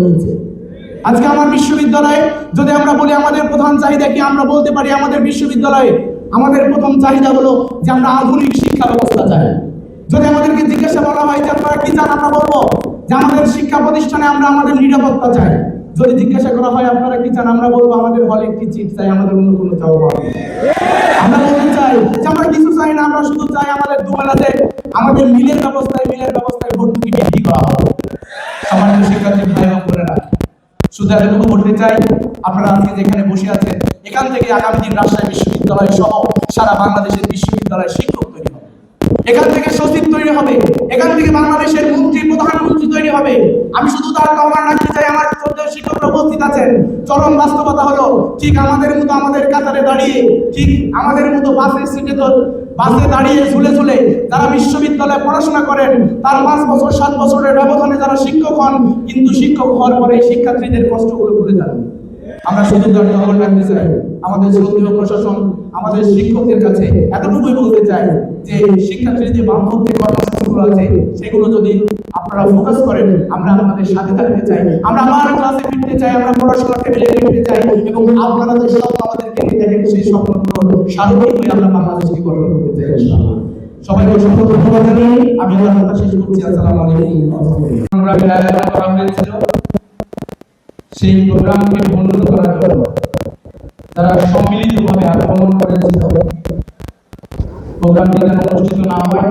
হয়েছে। আজকে আমার বিশ্ববিদ্যালয়ে যদি আমরা বলি আমাদের প্রধান চাহিদা কি, আমরা বলতে পারি আমাদের বিশ্ববিদ্যালয়ে আমাদের প্রথম চাহিদা হলো যে আমরা আধুনিক শিক্ষা ব্যবস্থা চাই। যদি আমাদেরকে জিজ্ঞাসা করা হয় যে আপনারা কি চান, আমরা বলব যে আমাদের শিক্ষা প্রতিষ্ঠানে আমরা আমাদের নিরাপত্তা চাই। যদি জিজ্ঞাসা করা হয় আপনারা কি চান, আমরা বলব আমাদের হলে একটি চিট চাই, আমাদের অন্য কোনো চাওয়া পাওয়া আমরা বলতে চাই যে আমরা কিছু চাই না, আমরা শুধু চাই আমাদের দুবেলাতে আমাদের মিলের ব্যবস্থায় মিলের ব্যবস্থায় ভর্তুকি বৃদ্ধি করা হবে। সমাজের শিক্ষার্থী শুধু এতটুকু বলতে চাই, আপনারা আজকে যেখানে বসে আছেন, এখান থেকে আগামী দিন রাজশাহী বিশ্ববিদ্যালয় সহ সারা বাংলাদেশের বিশ্ববিদ্যালয়ের শিক্ষক তৈরি হবে। এখান থেকে সচিব তৈরি হবে, এখান থেকে বাংলাদেশের মন্ত্রী, প্রধানমন্ত্রী তৈরি হবে। আমি শুধু তার আহ্বান রাখতে চাই, আমার শ্রদ্ধ শিক্ষকরা উপস্থিত আছেন। চরম বাস্তবতা হলো, ঠিক আমাদের মতো আমাদের কাতারে দাঁড়িয়ে, ঠিক আমাদের মতো বাসের সিটে তো বাসে দাঁড়িয়ে ঝুলে ঝুলে যারা বিশ্ববিদ্যালয়ে পড়াশোনা করেন, তার পাঁচ বছর, সাত বছরের ব্যবধানে যারা শিক্ষক হন, কিন্তু শিক্ষক হওয়ার পরে শিক্ষার্থীদের কষ্টগুলো ভুলে যান। আমরা তার খবর রাখতে চাই। আমাদের শ্রদ্ধেয় প্রশাসন, আমাদের শিক্ষকদের কাছে এতটুকুই বলতে চাই যে শিক্ষার্থীদের যে যে কর্মসূচিগুলো আছে, সেগুলো যদি আপনারা ফোকাস করেন, আমরা আপনাদের সাথে থাকতে চাই আমরা আবার ক্লাসে ফিরতে চাই, আমরা পড়াশোনার টেবিলে ফিরতে চাই এবং আপনারা যে স্বপ্ন আমাদেরকে দেখেন, সেই স্বপ্নগুলো সার্বিক হয়ে আমরা বাংলাদেশকে গঠন করতে চাই, ইনশাআল্লাহ। সবাইকে অসংখ্য ধন্যবাদ জানিয়ে আমি আমার কথা শেষ করছি আসসালামু আলাইকুম। আমরা আয়োজন করা হয়েছিল সেই প্রোগ্রামকে বন্ধ করার জন্য তারা সম্মিলিতভাবে আক্রমণ করেছিল, প্রোগ্রামটি যেন অনুষ্ঠিত না হয়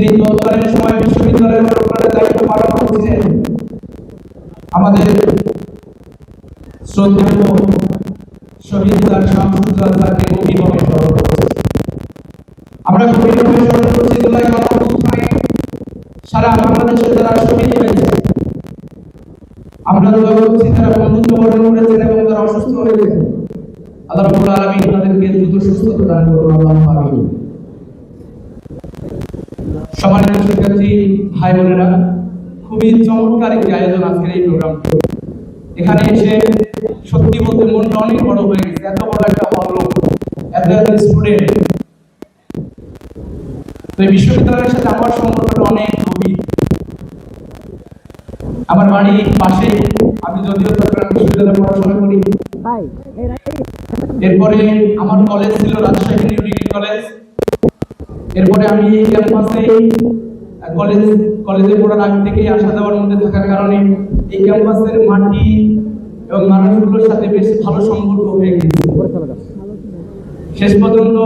যিনি তৎকালীন সময় বিশ্ববিদ্যালয়ের সরকারের দায়িত্ব পালন করছিলেন আমাদের শ্রদ্ধেয় শামসুদ্দার তাকে স্মরণ আমরা স্মরণ করছি সারা যারা শহীদ হয়েছে, আমরা করছি তারা বন্ধুত্ব করেছেন এবং তারা অসুস্থ হয়েছেন আল্লাহ রাব্বুল তাদেরকে দ্রুত সুস্থতা দান করুন আমিন সম্মানিত শিক্ষার্থী ভাই বোনেরা। খুবই চমৎকার একটি আয়োজন আজকের এই প্রোগ্রাম এখানে এসে সত্যি বলতে মনটা অনেক বড় হয়ে গেছে এত বড় একটা হল। এত এত স্টুডেন্ট তো এই বিশ্ববিদ্যালয়ের সাথে আমার সম্পর্কটা অনেক গভীর। আমার বাড়ি পাশে আমি যদিও চট্টগ্রাম বিশ্ববিদ্যালয়ে পড়াশোনা করি। এরপরে আমার কলেজ ছিল রাজশাহী ডিগ্রি কলেজ এরপরে আমি এই ক্যাম্পাসে কলেজ, কলেজে পড়ার আগ থেকে আসা যাওয়ার মধ্যে থাকার কারণে এই ক্যাম্পাসের মাটি এবং মানুষগুলোর সাথে বেশ ভালো সম্পর্ক হয়ে গেছে। শেষ পর্যন্ত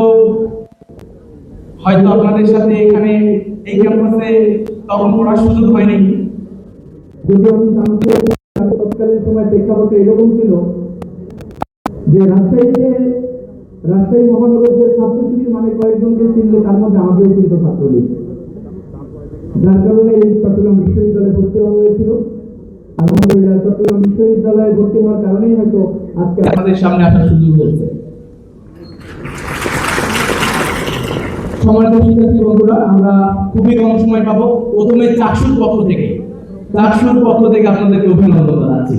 হয়তো আপনাদের সাথে এখানে এই ক্যাম্পাসে তখন পড়ার সুযোগ হয়নি। যদি আমি জানতে তৎকালীন সময় প্রেক্ষাপট এরকম ছিল যে রাজশাহীতে রাজশাহী মহানগর যে ছাত্র শিবির মানে কয়েকজনকে চিনলে তার মধ্যে আমাকেও চিনত ছাত্রলীগ যার কারণে এই চট্টগ্রাম বিশ্ববিদ্যালয়ে ভর্তি হওয়া হয়েছিল। আলহামদুলিল্লাহ, চট্টগ্রাম বিশ্ববিদ্যালয়ে ভর্তি হওয়ার কারণেই হয়তো আজকে আমাদের সামনে আসার সুযোগ হয়েছে। সম্মানিত শিক্ষার্থী বন্ধুরা, আমরা খুবই কম সময় পাবো। প্রথমে চাকসুর পক্ষ থেকে চাকসুর পক্ষ থেকে আপনাদেরকে অভিনন্দন জানাচ্ছি।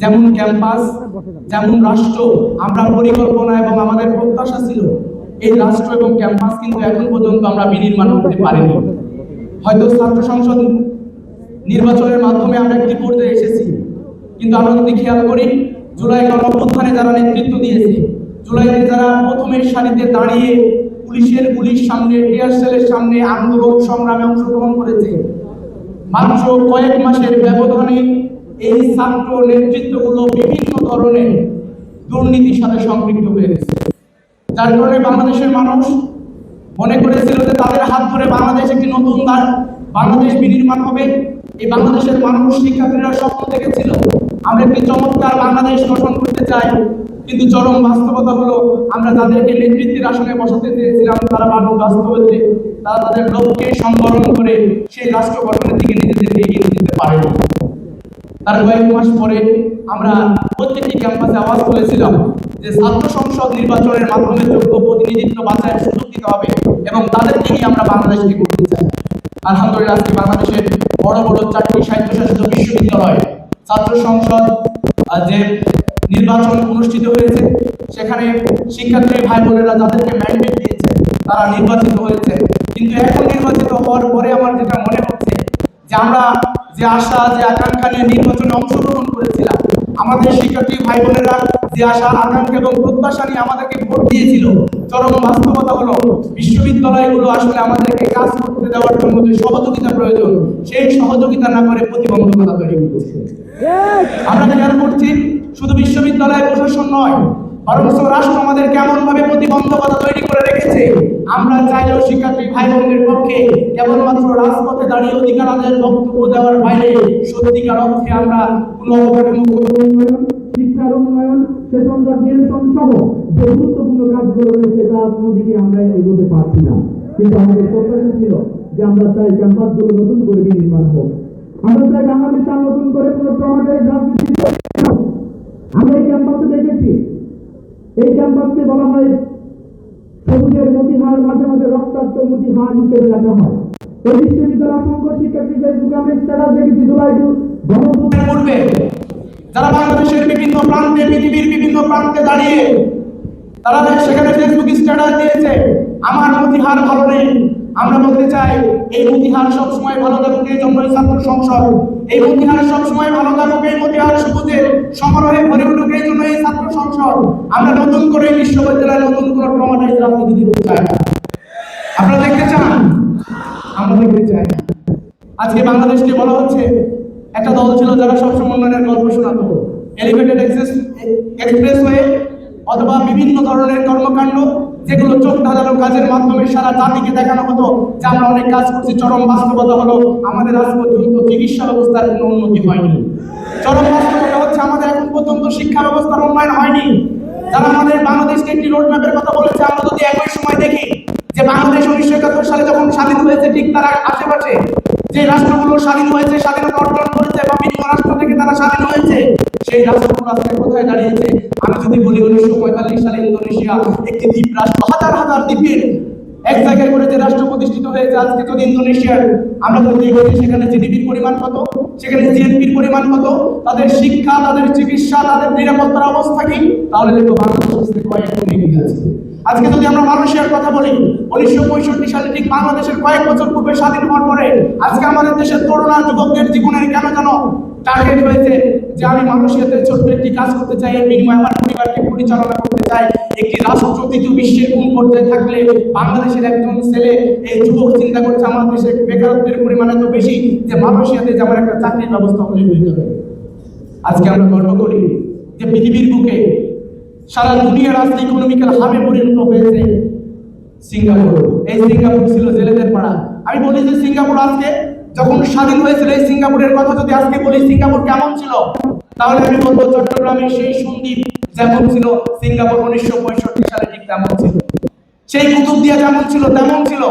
যেমন ক্যাম্পাস, যেমন রাষ্ট্র, আমরা পরিকল্পনা এবং আমাদের প্রত্যাশা ছিল, এই রাষ্ট্র এবং ক্যাম্পাস কিন্তু এখন পর্যন্ত আমরা বিনির্মাণ করতে পারিনি। হয়তো ছাত্র সংসদ নির্বাচনের মাধ্যমে আমরা একটি পর্যায়ে এসেছি, কিন্তু আমরা যদি খেয়াল করি, জুলাই গণ অভ্যুত্থানে যারা নেতৃত্ব দিয়েছে, জুলাইতে যারা প্রথমের সারিতে দাঁড়িয়ে পুলিশের পুলিশ সামনে টিয়ার সেলের সামনে আন্দোলন সংগ্রামে অংশগ্রহণ করেছে, মাত্র কয়েক মাসের ব্যবধানে এই ছাত্র নেতৃত্বগুলো বিভিন্ন ধরনের দুর্নীতির সাথে সম্পৃক্ত হয়ে গেছে। যার কারণে বাংলাদেশের মানুষ মনে করেছিল যে তাদের হাত ধরে বাংলাদেশ একটি নতুন দ্বার, বাংলাদেশ বিনির্মাণ হবে। এই বাংলাদেশের মানুষ শিক্ষার্থীরা স্বপ্ন দেখেছিল, আমরা একটি চমৎকার বাংলাদেশ গঠন করতে চাই। কিন্তু চরম বাস্তবতা হলো, আমরা যাদেরকে নেতৃত্বের আসনে বসাতে চেয়েছিলাম, তারা মানুষ বাস্তবতে তারা তাদের লক্ষ্যে সংবরণ করে সেই রাষ্ট্র গঠনের দিকে নিজেদেরকে এগিয়ে দিতে পারেনি। তার কয়েক মাস পরে আমরা প্রত্যেকটি ক্যাম্পাসে আওয়াজ যে ছাত্র সংসদ নির্বাচনের মাধ্যমে যোগ্য প্রতিনিধিত্ব সুযোগ দিতে হবে এবং তাদের আমরা বাংলাদেশকে করতে চাই। আলহামদুলিল্লাহ, আজকে বাংলাদেশের বড় বড় চারটি স্বায়ত্তশাসিত বিশ্ববিদ্যালয়, ছাত্র সংসদ যে নির্বাচন অনুষ্ঠিত হয়েছে, সেখানে শিক্ষার্থী ভাই বোনেরা যাদেরকে ম্যান্ডেট দিয়েছে, তারা নির্বাচিত হয়েছে। কিন্তু এখন নির্বাচিত হওয়ার পরে আমার যেটা মনে যে আমরা যে আশা যে আকাঙ্ক্ষা নিয়ে নির্বাচনে অংশগ্রহণ করেছিলাম আমাদের শিক্ষার্থী ভাই বোনেরা যে আশা আকাঙ্ক্ষা এবং প্রত্যাশা নিয়ে আমাদেরকে ভোট দিয়েছিল চরম বাস্তবতা হলো বিশ্ববিদ্যালয়গুলো আসলে আমাদেরকে কাজ করতে দেওয়ার জন্য যে সহযোগিতা প্রয়োজন সেই সহযোগিতা না করে প্রতিবন্ধকতা তৈরি করছে আমরা খেয়াল করছি শুধু বিশ্ববিদ্যালয় প্রশাসন নয় বরঞ্চ রাষ্ট্র আমাদের কেমন ভাবে প্রতিবন্ধকতা তৈরি করে রেখেছে, আমরা চাইলেও শিক্ষার্থী ভাই বোনদের পক্ষে কেবলমাত্র রাজপথে দাঁড়িয়ে অধিকার আদায়ের বক্তব্য দেওয়ার বাইরে সত্যিকার অর্থে আমরা কোনো শিক্ষার উন্নয়ন সেশনজাত নিরসন সহ যে গুরুত্বপূর্ণ কাজগুলো রয়েছে তার কোনো দিকে আমরা এগোতে পারছি না। কিন্তু আমাদের প্রত্যাশা ছিল যে আমরা চাই ক্যাম্পাসগুলো নতুন করে নির্মাণ হোক। আমরা চাই বাংলাদেশে নতুন করে কোনো ট্রমাটাইজ রাজনীতি আমরা এই ক্যাম্পাসে দেখেছি এই ক্যাম্পাসকে বলা হয় সবুজের মতিহার, মাঝে মাঝে রক্তাক্ত মতিহার হিসেবে রাখা হয়। এই বিশ্ববিদ্যালয় অসংখ্য শিক্ষার্থীদের প্রোগ্রামের স্ট্যাটাস দেখেছি জুলাই গণতন্ত্রে যারা বাংলাদেশের বিভিন্ন প্রান্তে, পৃথিবীর বিভিন্ন প্রান্তে দাঁড়িয়ে, তারা সেখানে ফেসবুক স্ট্যাটাস দিয়েছে, আমার মতিহার ভালো নেই। আমরা বলতে চাই, এই মতিহার সবসময় ভালো থাকুক, এই ছাত্র সংসদ। এই মতিহার সবসময় ভালো থাকুক, এই মতিহার সবুজে সমারোহে ভরে উঠুক, এই জন্য এই ছাত্র সংসদ। আমরা নতুন করে বিশ্ববিদ্যালয়ে নতুন করে ট্রমাটাইজ রাজনীতি দিতে চাই। না আপনারা দেখতে চান? আমরা দেখতে চাই। আজকে বাংলাদেশকে বলা হচ্ছে, একটা দল ছিল যারা সবসময় উন্নয়নের গল্প শোনাতো। এলিভেটেড এক্সপ্রেসওয়ে অথবা বিভিন্ন ধরনের কর্মকাণ্ড যেগুলো চোখ ধাঁধানো কাজের মাধ্যমে সারা জাতিকে দেখানো হতো, যে আমরা অনেক কাজ করছি, চরম বাস্তবতা হলো আমাদের আজ পর্যন্ত চিকিৎসা ব্যবস্থার কোনো উন্নতি হয়নি। চরম বাস্তবতা হচ্ছে আমাদের এখন পর্যন্ত শিক্ষা ব্যবস্থার উন্নয়ন হয়নি। যারা আমাদের বাংলাদেশকে একটি রোড ম্যাপের কথা বলেছে, আমরা যদি একই সময় দেখি যে বাংলাদেশ উনিশশো একাত্তর সালে যখন স্বাধীন হয়েছে, ঠিক তার আশেপাশে যে রাষ্ট্রগুলো স্বাধীন হয়েছে, স্বাধীনতা অর্জন করেছে বা বিভিন্ন রাষ্ট্র থেকে তারা স্বাধীন হয়েছে সেই রাষ্ট্রগুলো আজকে কোথায় দাঁড়িয়েছে? আমি যদি বলি উনিশশো পঁয়তাল্লিশ সালে ইন্দোনেশিয়া একটি দ্বীপ রাষ্ট্র হাজার হাজার দ্বীপের এক জায়গায় করে রাষ্ট্র প্রতিষ্ঠিত হয়েছে আজকে যদি ইন্দোনেশিয়ার, আমরা যদি বলি সেখানে জিডিপির পরিমাণ কত? সেখানে জিএনপির পরিমাণ কত? তাদের শিক্ষা, তাদের চিকিৎসা, তাদের নিরাপত্তার অবস্থা কি? তাহলে দেখো বাংলাদেশ কয়েক আছে আজকে যদি আমরা মালয়েশিয়ার কথা বলি, উনিশশো পঁয়ষট্টি সালে ঠিক বাংলাদেশের কয়েক বছর পূর্বে স্বাধীন হওয়ার পরে আজকে আমাদের দেশের তরুণ যুবকদের জীবনের কেন যেন টার্গেট হয়েছে যে আমি মালয়েশিয়াতে ছোট্ট একটি কাজ করতে চাই, এর বিনিময়ে আমার পরিবারকে পরিচালনা করতে চাই। একটি রাষ্ট্র তৃতীয় বিশ্বের কোন পর্যায়ে থাকলে বাংলাদেশের একজন ছেলে এই যুবক চিন্তা করছে, আমার দেশে বেকারত্বের পরিমাণ এত বেশি যে মালয়েশিয়াতে যে আমার একটা চাকরির ব্যবস্থা হয়ে যেতে হবে আজকে আমরা গর্ব করি যে পৃথিবীর বুকে সারা দুনিয়ার আজকে ইকোনমিক্যাল হাবে পরিণত হয়েছে সিঙ্গাপুর। এই সিঙ্গাপুর ছিল জেলেদের পাড়া। আমি বলি যে সিঙ্গাপুর আজকে যখন স্বাধীন হয়েছিল, এই সিঙ্গাপুরের কথা যদি আজকে বলি, সিঙ্গাপুর কেমন ছিল? তাহলে আমি বলব চট্টগ্রামের সেই সন্দীপ যেমন ছিল, সিঙ্গাপুর উনিশশো পঁয়ষট্টি সালে ঠিক তেমন ছিল। সেই কুতুবদিয়া যেমন ছিল, তেমন ছিল।